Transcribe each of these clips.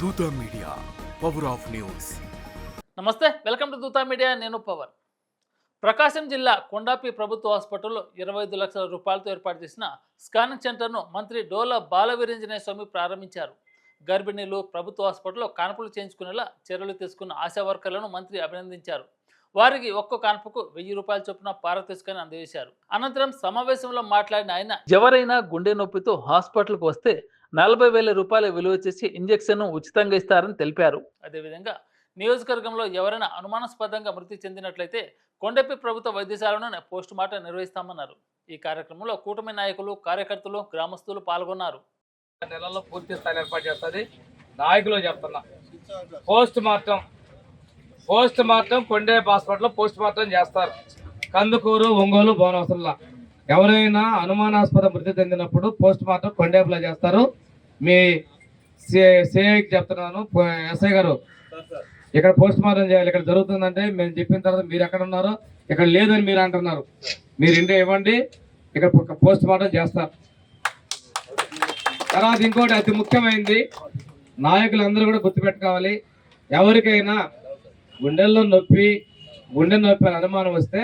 Dhoota media power of news. నమస్తే welcome to Dootha media నేను పవన్ ప్రకాశం జిల్లా కొండాపి ప్రభుత్వ హాస్పిటల్లో ఇరవై ఐదు లక్షల రూపాయలతో ఏర్పాటు చేసిన స్కానింగ్ సెంటర్ను మంత్రి డోల బాలవీరంజనేయ స్వామి ప్రారంభించారు. గర్భిణీలు ప్రభుత్వ హాస్పిటల్లో కాన్పులు చేయించుకునేలా చర్యలు తీసుకున్న ఆశా వర్కర్లను మంత్రి అభినందించారు. వారికి ఒక్క కాన్పుకు వెయ్యి రూపాయల చొప్పున పారతీసుకొని అందజేశారు. అనంతరం సమావేశంలో మాట్లాడిన ఆయన ఎవరైనా గుండె నొప్పితో హాస్పిటల్కు వస్తే నలభై వేల రూపాయల విలువ చేసి ఇంజెక్షన్ ఉచితంగా ఇస్తారని తెలిపారు. అదేవిధంగా నియోజకవర్గంలో ఎవరైనా అనుమానాస్పదంగా మృతి చెందినట్లయితే కొండపి ప్రభుత్వ వైద్యశాలను పోస్ట్ మార్టం నిర్వహిస్తామన్నారు. ఈ కార్యక్రమంలో కూటమి నాయకులు కార్యకర్తలు గ్రామస్తులు పాల్గొన్నారు. నెలల్లో పూర్తి స్థాయిలో ఏర్పాటు చేస్తుంది. నాయకులు చెప్తున్నా. పోస్ట్ మార్టం పోస్ట్ మార్టం కొండే హాస్పిటల్లో పోస్ట్ మార్టం చేస్తారు. కందుకూరు ఒంగోలు భువనవసరంలా ఎవరైనా అనుమానాస్పద మృతి చెందినప్పుడు పోస్ట్ మార్టం కొండేపులో చేస్తారు. మీ సిఐకి చెప్తున్నాను. ఎస్ఐ గారు ఇక్కడ పోస్ట్ మార్టం చేయాలి. ఇక్కడ జరుగుతుందంటే మేము చెప్పిన తర్వాత మీరు ఎక్కడ ఉన్నారో ఇక్కడ లేదని మీరు అంటున్నారు. మీరు ఇంటి ఇవ్వండి. ఇక్కడ పోస్ట్ మార్టం చేస్తారు. తర్వాత ఇంకోటి అతి ముఖ్యమైనది నాయకులందరూ కూడా గుర్తుపెట్టుకోవాలి. ఎవరికైనా గుండెల్లో నొప్పి గుండె నొప్పి అనుమానం వస్తే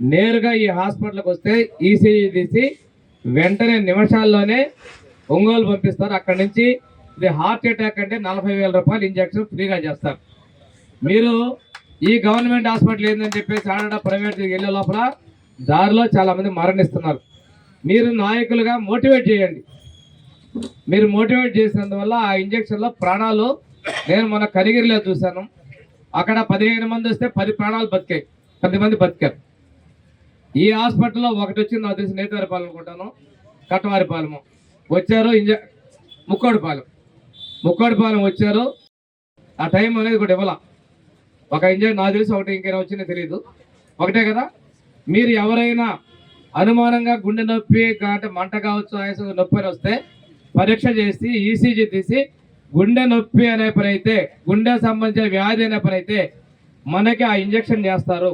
నేరుగా ఈ హాస్పిటల్కి వస్తే ఈసీజీ తీసి వెంటనే నిమిషాల్లోనే ఒంగోలు పంపిస్తారు. అక్కడి నుంచి ఇది హార్ట్ అటాక్ అంటే నలభై వేల రూపాయలు ఇంజక్షన్ ఫ్రీగా చేస్తారు. మీరు ఈ గవర్నమెంట్ హాస్పిటల్ ఏందని చెప్పేసి ఆడ ప్రైవేట్ వెళ్ళే లోపల దారిలో చాలామంది మరణిస్తున్నారు. మీరు నాయకులుగా మోటివేట్ చేయండి. మీరు మోటివేట్ చేసినందువల్ల ఆ ఇంజక్షన్లో ప్రాణాలు నేను మన కరిగిరిలో చూశాను. అక్కడ పదిహేను మంది వస్తే పది ప్రాణాలు బతికాయి. పది మంది బతికారు. ఈ హాస్పిటల్లో ఒకటి వచ్చింది నాకు తెలిసి నేతారిపాలెం అనుకుంటాను. కట్టవారిపాలెము వచ్చారు ఇంజ ముక్కోడిపాలెం ముక్కోడిపాలెం వచ్చారు. ఆ టైం అనేది కూడా ఇవ్వాల. ఒక ఇంజన్ నాకు తెలిసి ఒకటి ఇంకైనా వచ్చిందో తెలియదు ఒకటే కదా మీరు ఎవరైనా అనుమానంగా గుండె నొప్పి అంటే మంట కావచ్చు ఆయాసం నొప్పి వస్తే పరీక్ష చేసి ఈసీజీ తీసి గుండె నొప్పి అనే పని అయితే గుండె సంబంధించిన వ్యాధి అనే పని అయితే మనకి ఆ ఇంజెక్షన్ చేస్తారు.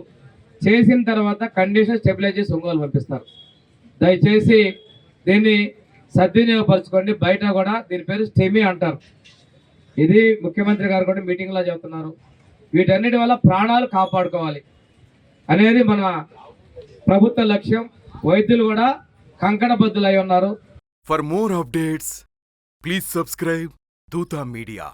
చేసిన తర్వాత కండిషన్ స్టెబిలైజ్ చేసి ఒంగోలు పంపిస్తారు. దయచేసి దీన్ని సద్వినియోగపరచుకోండి. బయట కూడా దీని పేరు స్టెమీ అంటారు. ఇది ముఖ్యమంత్రి గారు కూడా మీటింగ్లో చెబుతున్నారు. వీటన్నిటి వల్ల ప్రాణాలు కాపాడుకోవాలి అనేది మన ప్రభుత్వ లక్ష్యం. వైద్యులు కూడా కంకణబద్ధులై ఉన్నారు. For more updates please subscribe Dhoota media